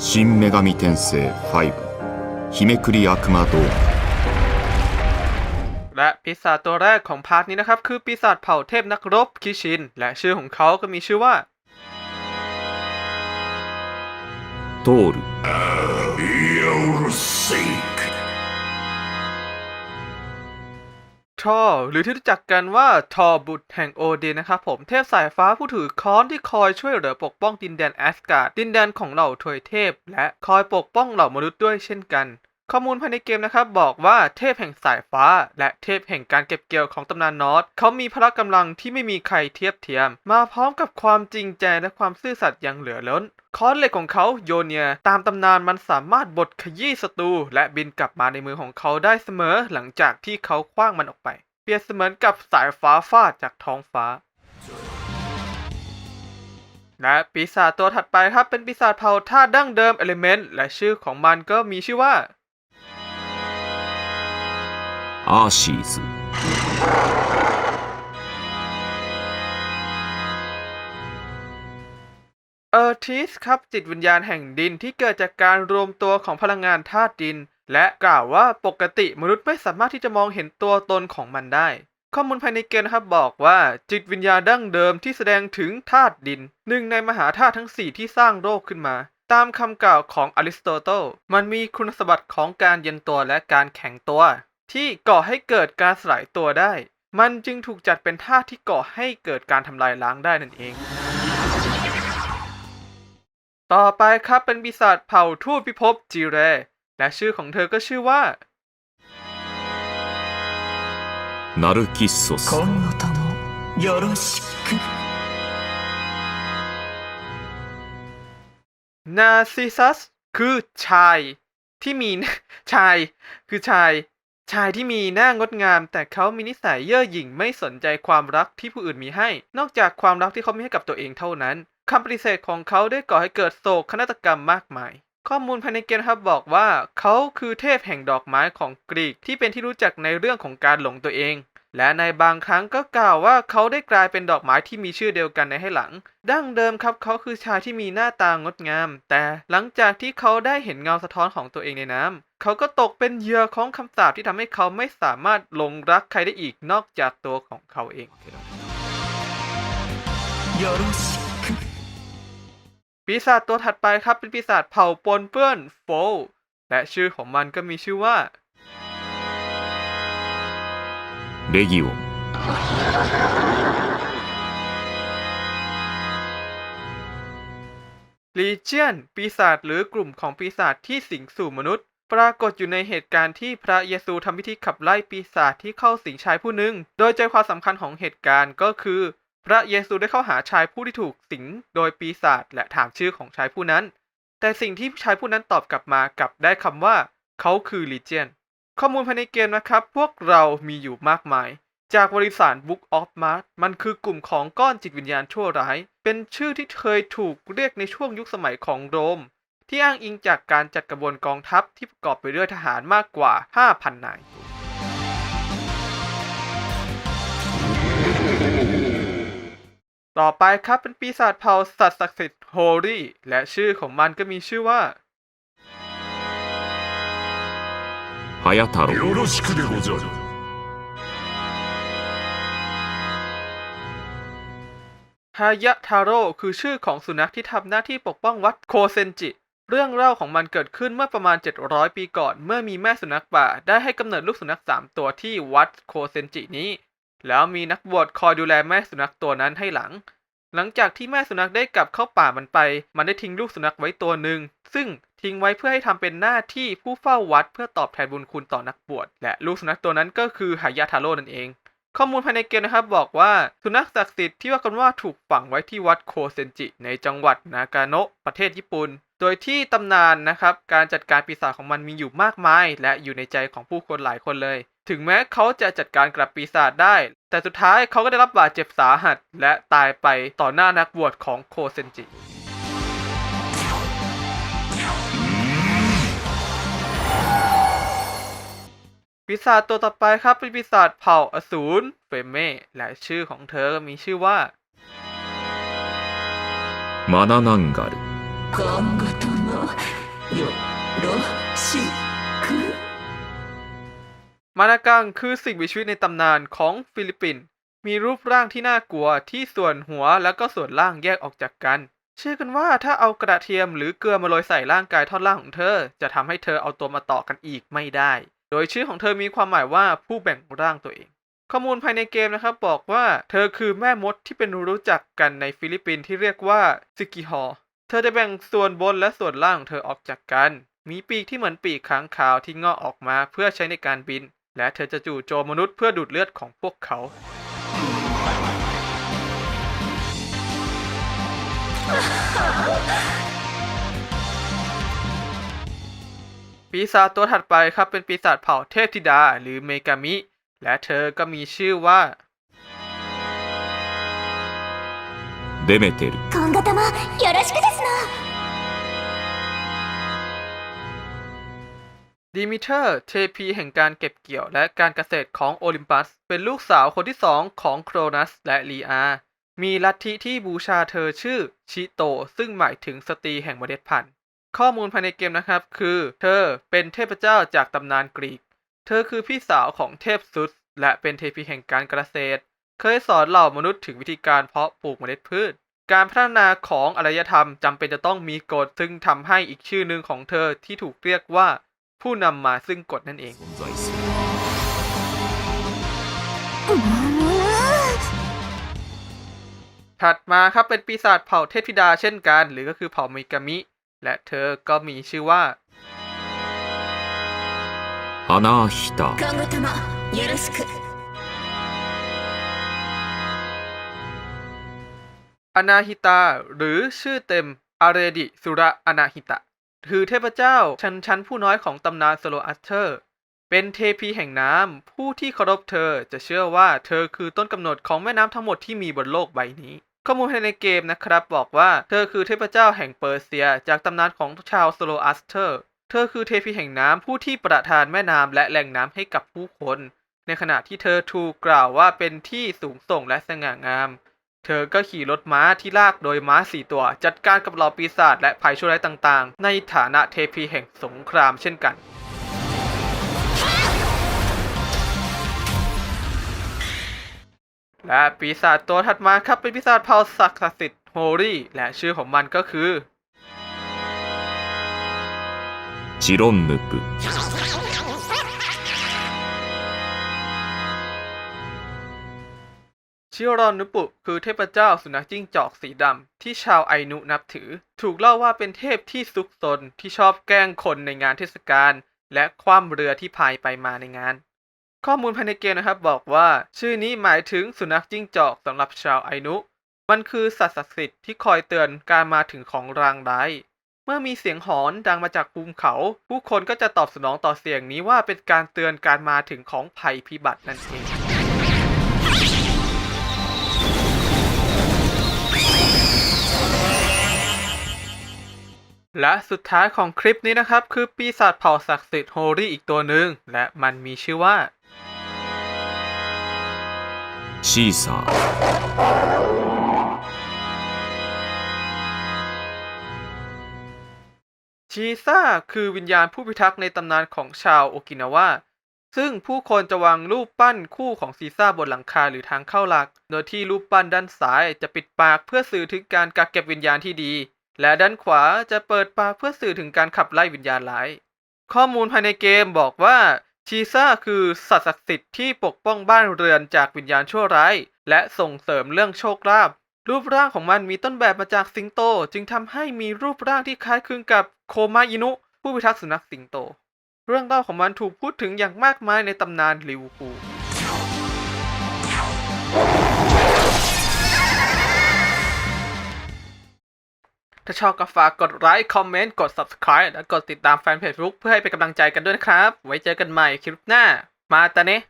新女神転生5日めくり悪魔ドーム และปีศาจตัวแรกของพาร์ทนี้นะครับ คือปีศาจเผ่าเทพนักรบคิชิน และชื่อของเขาก็มีชื่อว่า トール ทอหรือที่รู้จักกันว่าทอบุตรแห่งโอเดนนะครับผมเทพสายฟ้าผู้ถือค้อนที่คอยช่วยเหลือปกป้องดินแดนแอสการ์ดดินแดนของเหล่าถวยเทพ และคอยปกป้องเหล่ามนุษย์ด้วยเช่นกัน ข้อมูลภายในเกมนะครับบอกว่าเทพแห่งสายฟ้า และเทพแห่งการเก็บเกี่ยวของตำนานนอตเขามีพละกำลังที่ไม่มีใครเทียบเทียม มาพร้อมกับความจริงใจและความซื่อสัตย์อย่างเหลือล้น คอนเหล็กของเขาโยเนีย ตามตำนานมันสามารถบดขยี้ศัตรูและบินกลับมาในมือของเขาได้เสมอหลังจากที่เขาคว้างมันออกไป เปรียบเสมือนกับสายฟ้าฟาดจากท้องฟ้าและปีศาจตัวถัดไปครับเป็นปีศาจเผ่าธาตุดั้งเดิมเอลิเมนต์และชื่อของมันก็มีชื่อว่า アーシーズ เออร์ทิสครับจิตวิญญาณแห่งดินที่เกิดจากการรวมตัวของพลังงานธาตุดิน และกล่าวว่าปกติมนุษย์ไม่สามารถที่จะมองเห็นตัวตนของมันได้ ข้อมูลภายในเกมนะครับบอกว่าจิตวิญญาณดั้งเดิมที่แสดงถึงธาตุดิน หนึ่งในมหาธาตุทั้ง 4 ที่สร้างโลกขึ้นมา ตามคำกล่าวของอริสโตเติลมันมีคุณสมบัติของการเย็นตัวและการแข็งตัว ที่ก่อให้เกิดการสลายตัวได้ มันจึงถูกจัดเป็นธาตุที่ก่อให้เกิดการทำลายล้างได้นั่นเอง ต่อไปครับเป็นปีศาจเผ่าทูตพิภพจีเร และชื่อของเธอก็ชื่อว่า ナルキッソス今後ともよろしく นาซิซัสคือชายที่มี ชาย คือชาย ชายที่มีหน้างดงาม แต่เขามีนิสัยเย่อหยิ่งไม่สนใจความรักที่ผู้อื่นมีให้ นอกจากความรักที่เขามีให้กับตัวเองเท่านั้นคำปฏิเสธของเขาได้ก่อให้เกิดโศกนาฏกรรมมากมาย ข้อมูลภายในเกมครับบอกว่า เขาคือเทพแห่งดอกไม้ของกรีกที่เป็นที่รู้จักในเรื่องของการหลงตัวเอง และในบางครั้งก็กล่าวว่าเขาได้กลายเป็นดอกไม้ที่มีชื่อเดียวกันในให้หลัง ดั้งเดิมครับเขาคือชายที่มีหน้าตางดงาม แต่หลังจากที่เขาได้เห็นเงาสะท้อนของตัวเองในน้ำ เขาก็ตกเป็นเหยื่อของคำสาปที่ทำให้เขาไม่สามารถหลงรักใครได้อีกนอกจากตัวของเขาเองปีศาจตัวถัดไปครับเป็นปีศาจเผ่าปนเปื้อนโฟและชื่อของมันก็มีชื่อว่า Легиум. Legion ปีศาจหรือกลุ่มของปีศาจที่สิงสู่มนุษย์ ปรากฏอยู่ในเหตุการณ์ที่พระเยซูทำพิธีขับไล่ปีศาจที่เข้าสิงชายผู้หนึ่ง โดยใจความสำคัญของเหตุการณ์ก็คือ พระเยซูได้เข้าหาชายผู้ที่ถูกสิงโดยปีศาจและถามชื่อของชายผู้นั้น แต่สิ่งที่ชายผู้นั้นตอบกลับมากลับได้คำว่า เขาคือลีเจียน ข้อมูลภายในเกมนะครับ พวกเรามีอยู่มากมาย จากบริษัท Book of Mars มันคือกลุ่มของก้อนจิตวิญญาณชั่วร้าย เป็นชื่อที่เคยถูกเรียกในช่วงยุคสมัยของโรม ที่อ้างอิงจากการจัดกระบวนกองทัพที่ประกอบไปด้วยทหารมากกว่า 5,000 นายต่อไปครับเป็นปีศาจเผ่าสัตว์ศักดิ์สิทธิ์โฮลี่และชื่อของมันก็มีชื่อว่า ハヤタロウよろしくでござる ฮายะทาโร่คือชื่อของสุนัขที่ทำหน้าที่ปกป้องวัดโคเซนจิ เรื่องเล่าของมันเกิดขึ้นเมื่อประมาณ 700 ปีก่อน เมื่อมีแม่สุนัขป่า ได้ให้กำเนิดลูกสุนัข 3 ตัวที่วัดโคเซนจินี้ แล้วมีนักบวชคอยดูแลแม่สุนัขตัวนั้นให้หลัง หลังจากที่แม่สุนัขได้กลับเข้าป่ามันไป มันได้ทิ้งลูกสุนัขไว้ตัวหนึ่ง ซึ่ง ทิ้งไว้เพื่อให้ทำเป็นหน้าที่ผู้เฝ้าวัดเพื่อตอบแทนบุญคุณต่อนักบวชและลูกสุนัขตัวนั้นก็คือฮายะทาโร่นั่นเอง ข้อมูลภายในเกมนะครับบอกว่าสุนัขศักดิ์สิทธิ์ที่ว่ากันว่าถูกฝังไว้ที่วัดโคเซนจิ ในจังหวัดนากาโนะประเทศญี่ปุ่น โดยที่ตำนานนะครับการจัดการปีศาจของมันมีอยู่มากมาย และอยู่ในใจของผู้คนหลายคนเลย ถึงแม้เขาจะจัดการกับปีศาจได้ แต่สุดท้ายเขาก็ได้รับบาดเจ็บสาหัส และตายไปต่อหน้านักบวชของโคเซนจิ ปีศาจตัวต่อไปครับเป็นปีศาจเผ่าอสูรเฟเม่และชื่อของเธอก็มีชื่อว่ามานานังกาลกังกตโนโยโรชิคุมานากังคือสิ่งมีชีวิตในตำนานของฟิลิปปินส์มีรูปร่างที่น่ากลัวที่ส่วนหัวและก็ส่วนล่างแยกออกจากกัน เชื่อกันว่าถ้าเอากระเทียมหรือเกลือมาโรยใส่ร่างกายท่อนล่างของเธอ จะทำให้เธอเอาตัวมาต่อกันอีกไม่ได้ โดยชื่อของเธอมีความหมายว่าผู้แบ่งร่างตัวเอง ข้อมูลภายในเกมนะครับบอกว่าเธอคือแม่มดที่เป็นรู้จักกันในฟิลิปปินส์ที่เรียกว่าซิกิฮอเธอจะแบ่งส่วนบนและส่วนล่างของเธอออกจากกัน มีปีกที่เหมือนปีกค้างคาวที่งอกออกมาเพื่อใช้ในการบิน และเธอจะจู่โจมมนุษย์เพื่อดูดเลือดของพวกเขา ปีศาจตัวถัดไปครับเป็นปีศาจเผ่าเทพธิดาหรือเมกามิ และเธอก็มีชื่อว่า デメテル今後ともよろしくですの ดิมิเทอร์ เทพีแห่งการเก็บเกี่ยวและการเกษตรของโอลิมปัส เป็นลูกสาวคนที่สองของโครนัสและลีอา มีลัทธิที่บูชาเธอชื่อชิโต ซึ่งหมายถึงสตรีแห่งเมล็ดพันธุ์ ข้อมูลภายในเกมนะครับ คือ เธอเป็นเทพเจ้าจากตำนานกรีก เธอคือพี่สาวของเทพซุส และเป็นเทพีแห่งการเกษตร เคยสอนเหล่ามนุษย์ถึงวิธีการเพาะปลูกเมล็ดพืช การพัฒนาของอารยธรรมจำเป็นจะต้องมีกฎซึ่งทำให้อีกชื่อหนึ่งของเธอที่ถูกเรียกว่า ผู้นำมาซึ่งกฎนั่นเองถัดมาครับเป็นปีศาจเผ่าเทพธิดาเช่นกัน หรือก็คือเผ่ามิกามิ และเธอก็มีชื่อว่าอนาฮิตะอนาฮิตาหรือชื่อเต็มอาเรดิสุระอนาฮิตะ คือเทพเจ้าชั้นชั้นผู้น้อยของตำนานสโลอัสเทอร์ เป็นเทพีแห่งน้ำ ผู้ที่เคารพเธอจะเชื่อว่าเธอคือต้นกำเนิดของแม่น้ำทั้งหมดที่มีบนโลกใบนี้ ข้อมูลภายในเกมนะครับบอกว่าเธอคือเทพเจ้าแห่งเปอร์เซีย จากตำนานของชาวโซโลอัสเทอร์ เธอคือเทพีแห่งน้ำผู้ที่ประทานแม่น้ำและแหล่งน้ำให้กับผู้คน ในขณะที่เธอถูกกล่าวว่าเป็นที่สูงส่งและสง่างาม เธอก็ขี่รถม้าที่ลากโดยม้าสี่ตัว จัดการกับเหล่าปีศาจและภัยชั่วร้ายต่างๆ ในฐานะเทพีแห่งสงครามเช่นกัน และปีศาจตัวถัดมาครับเป็นปีศาจเผ่าศักดิ์สิทธิ์โฮรี่และชื่อของมันก็คือจิรอนนึกชิรอนนุปุคือเทพเจ้าสุนัขจิ้งจอกสีดำที่ชาวไอนุนับถือ ถูกเล่าว่าเป็นเทพที่ซุกซนที่ชอบแกล้งคนในงานเทศกาลและคว่ำเรือที่พายไปมาในงาน ข้อมูลภายในเกมนะครับบอกว่า ชื่อนี้หมายถึงสุนัขจิ้งจอกสำหรับชาวไอนุ มันคือสัตว์ศักดิ์สิทธิ์ที่คอยเตือนการมาถึงของรางร้าย เมื่อมีเสียงหอนดังมาจากภูมิเขา ผู้คนก็จะตอบสนองต่อเสียงนี้ว่าเป็นการเตือนการมาถึงของภัยพิบัตินั่นเองและสุดท้ายของคลิปนี้นะครับ คือปีศาจเผ่าศักดิ์สิทธิ์โฮรี่อีกตัวหนึ่งและมันมีชื่อว่า シーサーชีซ่าคือวิญญาณผู้พิทักษ์ในตำนานของชาวโอกินาวาซึ่งผู้คนจะวางรูปปั้นคู่ของซีซ่าบนหลังคาหรือทางเข้าหลัก โดยที่รูปปั้นด้านซ้ายจะปิดปากเพื่อสื่อถึงการกักเก็บวิญญาณที่ดี และด้านขวาจะเปิดปากเพื่อสื่อถึงการขับไล่วิญญาณร้าย ข้อมูลภายในเกมบอกว่า ชีซ่าคือสัตว์ศักดิ์สิทธิ์ที่ปกป้องบ้านเรือนจากวิญญาณชั่วร้าย และส่งเสริมเรื่องโชคลาภรูปร่างของมันมีต้นแบบมาจากสิงโต จึงทำให้มีรูปร่างที่คล้ายคลึงกับโคมาอินุ ผู้พิทักษ์สุนัขสิงโต เรื่องเล่าของมันถูกพูดถึงอย่างมากมายในตำนานลิวคู ถ้าชอบก็ฝากกดไลค์ คอมเมนต์ กด subscribe และกดติดตามแฟนเพจ Facebook เพื่อให้เป็นกำลังใจกันด้วยนะครับ ไว้เจอกันใหม่คลิปหน้า มาตาเนะ